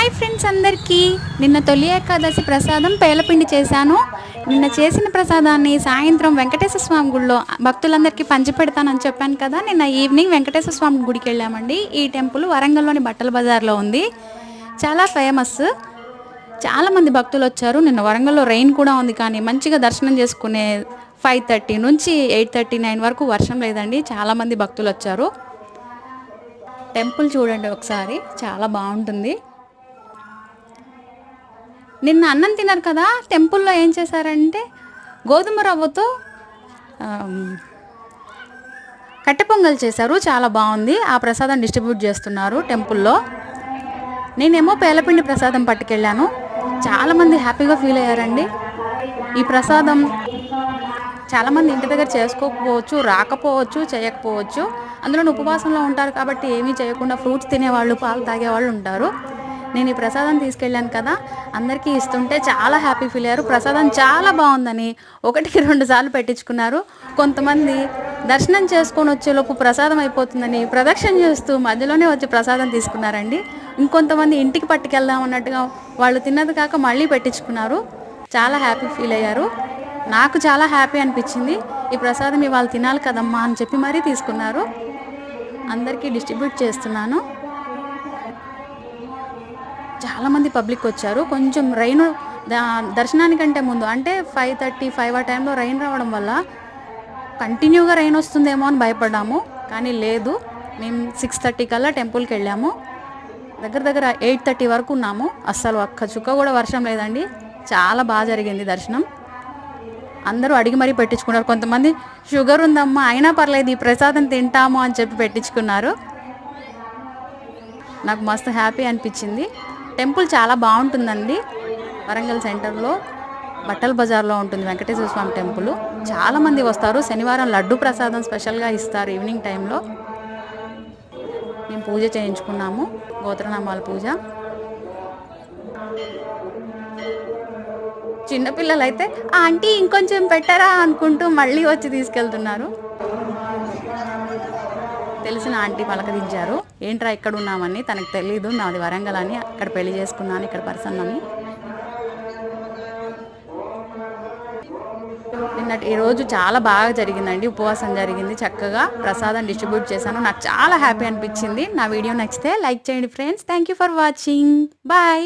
Hi friends అందరికీ. నిన్న తొలి ఏకాదశి ప్రసాదం పేలపిండి చేశాను. నిన్న చేసిన ప్రసాదాన్ని సాయంత్రం వెంకటేశ్వర స్వామి గుడిలో భక్తులందరికీ పంచిపెడతానని చెప్పాను కదా నిన్న ఈవినింగ్ వెంకటేశ్వర స్వామి గుడికి వెళ్ళామండి. ఈ టెంపుల్ వరంగల్లోని బట్టల బజార్లో ఉంది. చాలా ఫేమస్. చాలామంది భక్తులు వచ్చారు. నిన్న వరంగల్లో రెయిన్ కూడా ఉంది కానీ మంచిగా దర్శనం చేసుకునే ఫైవ్ థర్టీ నుంచి ఎయిట్ థర్టీ నైన్ వరకు వర్షం లేదండి. చాలామంది భక్తులు వచ్చారు. టెంపుల్ చూడండి ఒకసారి. చాలా బాగుంటుంది. నిన్న అన్నం తిన్నారు కదా టెంపుల్లో ఏం చేశారంటే గోధుమ రవ్వతో కట్టె పొంగల్ చేశారు. చాలా బాగుంది. ఆ ప్రసాదం డిస్ట్రిబ్యూట్ చేస్తున్నారు టెంపుల్లో. నేనేమో పేలపిండి ప్రసాదం పట్టుకెళ్ళాను. చాలామంది హ్యాపీగా ఫీల్ అయ్యారండి. ఈ ప్రసాదం చాలామంది ఇంటి దగ్గర చేసుకోకపోవచ్చు రాకపోవచ్చు చేయకపోవచ్చు. అందులో ఉపవాసంలో ఉంటారు కాబట్టి ఏమీ చేయకుండా ఫ్రూట్స్ తినేవాళ్ళు పాలు తాగేవాళ్ళు ఉంటారు. నేను ఈ ప్రసాదం తీసుకెళ్ళాను కదా అందరికీ ఇస్తుంటే చాలా హ్యాపీ ఫీల్ అయ్యారు. ప్రసాదం చాలా బాగుందని ఒకటికి రెండు సార్లు పెట్టించుకున్నారు. కొంతమంది దర్శనం చేసుకొని వచ్చేలోపు ప్రసాదం అయిపోతుందని ప్రదక్షిణ చేస్తూ మధ్యలోనే వచ్చి ప్రసాదం తీసుకున్నారండి. ఇంకొంతమంది ఇంటికి పట్టుకెళ్దాం అన్నట్టుగా వాళ్ళు తిన్నది కాక మళ్ళీ పెట్టించుకున్నారు. చాలా హ్యాపీ ఫీల్ అయ్యారు. నాకు చాలా హ్యాపీ అనిపించింది. ఈ ప్రసాదం ఇవాళ తినాలి కదమ్మా అని చెప్పి మరీ తీసుకున్నారు. అందరికీ డిస్ట్రిబ్యూట్ చేస్తున్నాను. చాలామంది పబ్లిక్ వచ్చారు. కొంచెం రైన్ దర్శనానికంటే ముందు అంటే ఫైవ్ థర్టీ ఫైవ్ ఆ టైంలో రైన్ రావడం వల్ల కంటిన్యూగా రైన్ వస్తుందేమో అని భయపడ్డాము. కానీ లేదు మేము సిక్స్ థర్టీ కల్లా టెంపుల్కి వెళ్ళాము. దగ్గర దగ్గర ఎయిట్ థర్టీ వరకు ఉన్నాము. అస్సలు ఒక్క చుక్క కూడా వర్షం లేదండి. చాలా బాగా జరిగింది దర్శనం. అందరూ అడిగి మరీ పెట్టించుకున్నారు. కొంతమంది షుగర్ ఉందమ్మా అయినా పర్లేదు ఈ ప్రసాదం తింటాము అని చెప్పి పెట్టించుకున్నారు. నాకు మస్తు హ్యాపీ అనిపించింది. టెంపుల్ చాలా బాగుంటుందండి. వరంగల్ సెంటర్లో బట్టల బజార్లో ఉంటుంది వెంకటేశ్వర స్వామి టెంపుల్. చాలామంది వస్తారు. శనివారం లడ్డు ప్రసాదం స్పెషల్గా ఇస్తారు ఈవినింగ్ టైంలో మేము పూజ చేయించుకున్నాము. గోత్రనామాల పూజ. చిన్నపిల్లలు అయితే ఆంటీ ఇంకొంచెం పెట్టరా అనుకుంటూ మళ్ళీ వచ్చి తీసుకెళ్తున్నారు. తెలిసిన ఆంటీ పలకరించారు. ఏంట్రా ఇక్కడ ఉన్నామని తనకు తెలియదు నాది వరంగల్ అని అక్కడ పెళ్ళి చేసుకున్నాను. ఇక్కడ పర్సన్ అని నిన్నటి ఈరోజు చాలా బాగా జరిగిందండి. ఉపవాసం జరిగింది. చక్కగా ప్రసాదం డిస్ట్రిబ్యూట్ చేశాను. నాకు చాలా హ్యాపీ అనిపించింది. నా వీడియో నచ్చితే లైక్ చేయండి friends. Thank you for watching. Bye.